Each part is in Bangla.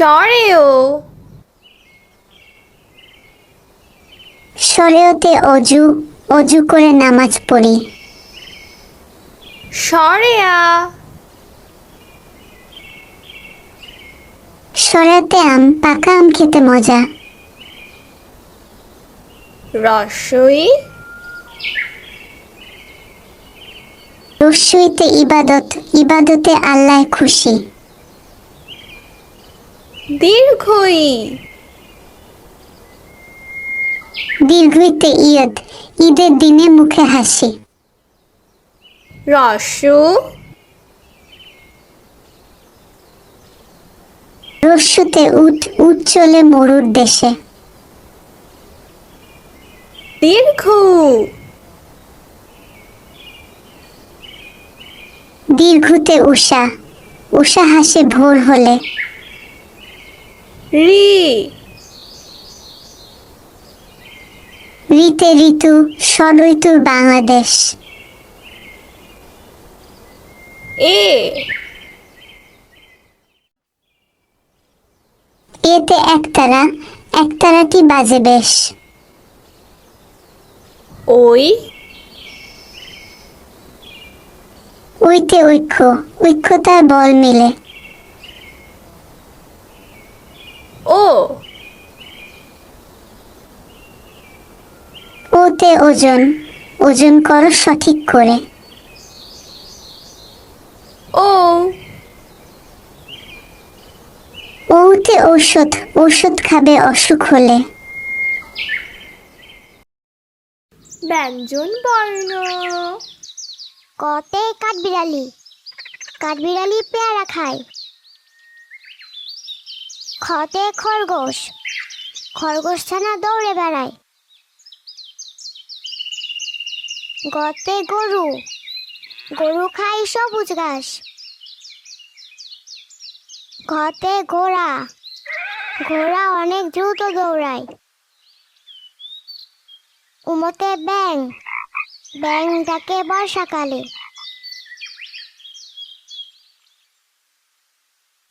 সরেও। সরেওতে অজু অজু করে নামাজ পড়ি। সরেয়া। সরেওতে আম পাকা আম খেতে মজা। রসই। রস্যইতে ইবাদত ইবাদতে আল্লাহ খুশি। দীর্ঘই। দীর্ঘইতে ঈদ ঈদের দিনে মুখে হাসি। রসু। রস্যুতে উঠ উঠ চলে মরুর দেশে। দীর্ঘ। দীর্ঘতে উষা উষা হাসে ভোর হলে। রি। ঋতে ঋতু ষড়ঋতুর বাংলাদেশ। এ। এতে একতারা একতারাটি বাজে বেশ। ওই। ঐতে ঐক্য ঐক্যতার বল মিলে ও ওতে ওজন ওজন করো সঠিক করে। ও। ওতে ঔষধ ঔষধ খাবে অসুখ হলে। ব্যঞ্জন বর্ণ। কতে কাঠবিড়ালি কাঠবিড়ালি পেয়ারা খায়। খতে খরগোশ খরগোশ ছানা দৌড়ে বেড়ায়। গতে গরু। গরু খায় সবুজ ঘাস। ঘতে ঘোড়া। ঘোড়া অনেক দ্রুত দৌড়ায়। উমতে ব্যাং ব্যাং ডাকে বর্ষাকালে।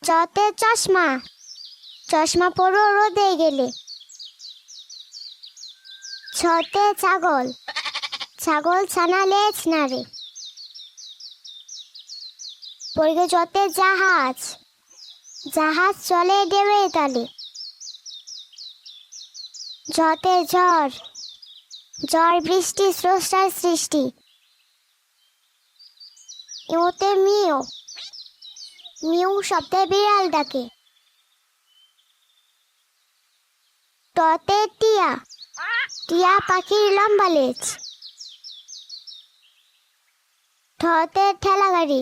চতে চশমা। চশমা পরো রোদে গেলে। ছতে ছাগল। ছাগল ছানা লেজ পড়বে যতে জাহাজ। জাহাজ চলে ডেবে তালে। যতে ঝড়। ঝড় বৃষ্টি, স্রষ্টার সৃষ্টি। ইউতে মিও মিউ শব্দে বিড়াল ডাকে। টতে টিয়া। টিয়া পাখির লম্বা লেজ। ঠতে ঠেলা গাড়ি।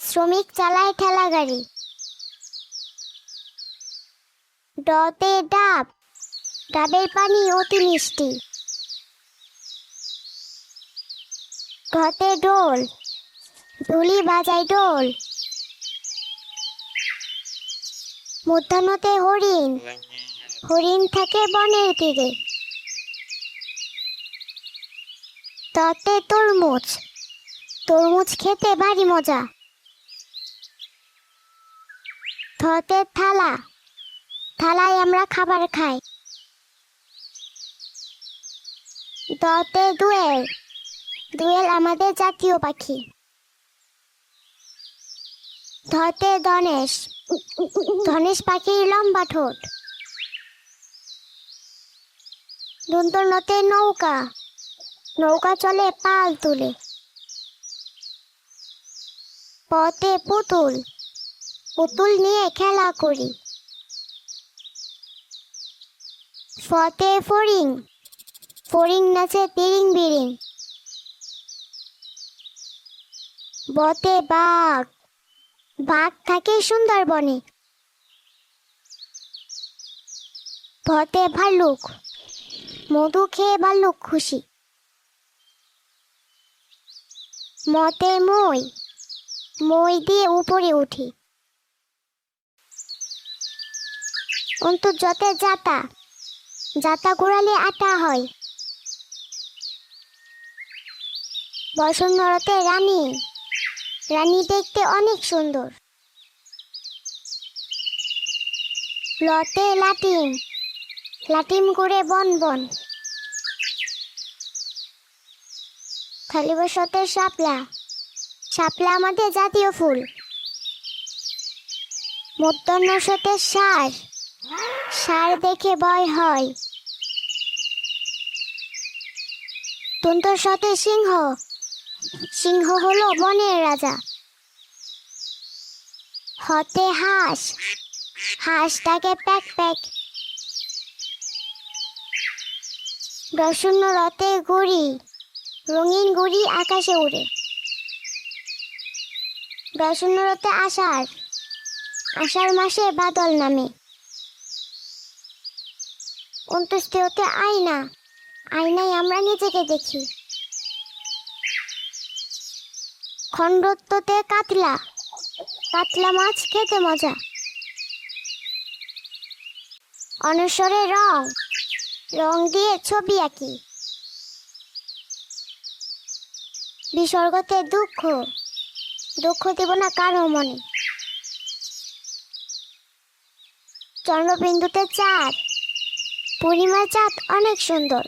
শ্রমিক চালায় ঠেলা গাড়ি। ডতে ডাব। ডাবের পানি অতি মিষ্টি। ঘতে ডোল ধুলি বাজায় ডোল মধ্যাহ্নতে হরিণ। হরিণ থাকে বনের তীরে। তাতে তরমুজ। তরমুজ খেতে ভারী মজা। থতে থালা। থালায় আমরা খাবার খাই। দতে দুয়েল। দুয়েল আমাদের জাতীয় পাখি। ধতে ধনেশ। ধনেশ পাখির লম্বা ঠোঁট। দন্তনতে নৌকা। নৌকা চলে পাল তুলে। পথে পুতুল। পুতুল নিয়ে খেলা করি। ফতে ফড়িং। ফড়িং নাচে তিরিং বিরিং। বতে বাঘ। বাঘ থাকে সুন্দরবনে। ভতে ভাল্লুক। মধু খেয়ে ভাল্লুক খুশি। মতে মই। মই দিয়ে উপরে উঠি। অন্তর্জতে যাতা যাতা। ঘোরালে আটা হয়। বসন্তরতে রানী। রানী দেখতে অনেক সুন্দর। লতে লাটিম। লাটিম করে বন বন। খালি বসতে শাপলা। শাপলা আমাদের জাতীয় ফুল। মধ্যাহ্ন সতে সার। সার দেখে ভয় হয়। তন্তর সাথে সিংহ। সিংহ হলো বনের রাজা। হতে হাঁস। হাঁসটাকে প্যাক প্যাক। রসুন রতে গুড়ি। রঙিন গুড়ি আকাশে উড়ে। রসুন রতে আষাঢ় আষাঢ় মাসে বাদল নামে। অন্ত্যেষ্টিতে আয়না, আয়নায় আমরা নিজেকে দেখি। খণ্ডত্বতে কাতলা কাতলা মাছ খেতে মজা। অনস্বরে রং রং দিয়ে ছবি আঁকি। বিসর্গতে দুঃখ দুঃখ দেব না কারও মনে চন্দ্রবিন্দুতে চাঁদ। পূর্ণিমার চাঁদ অনেক সুন্দর।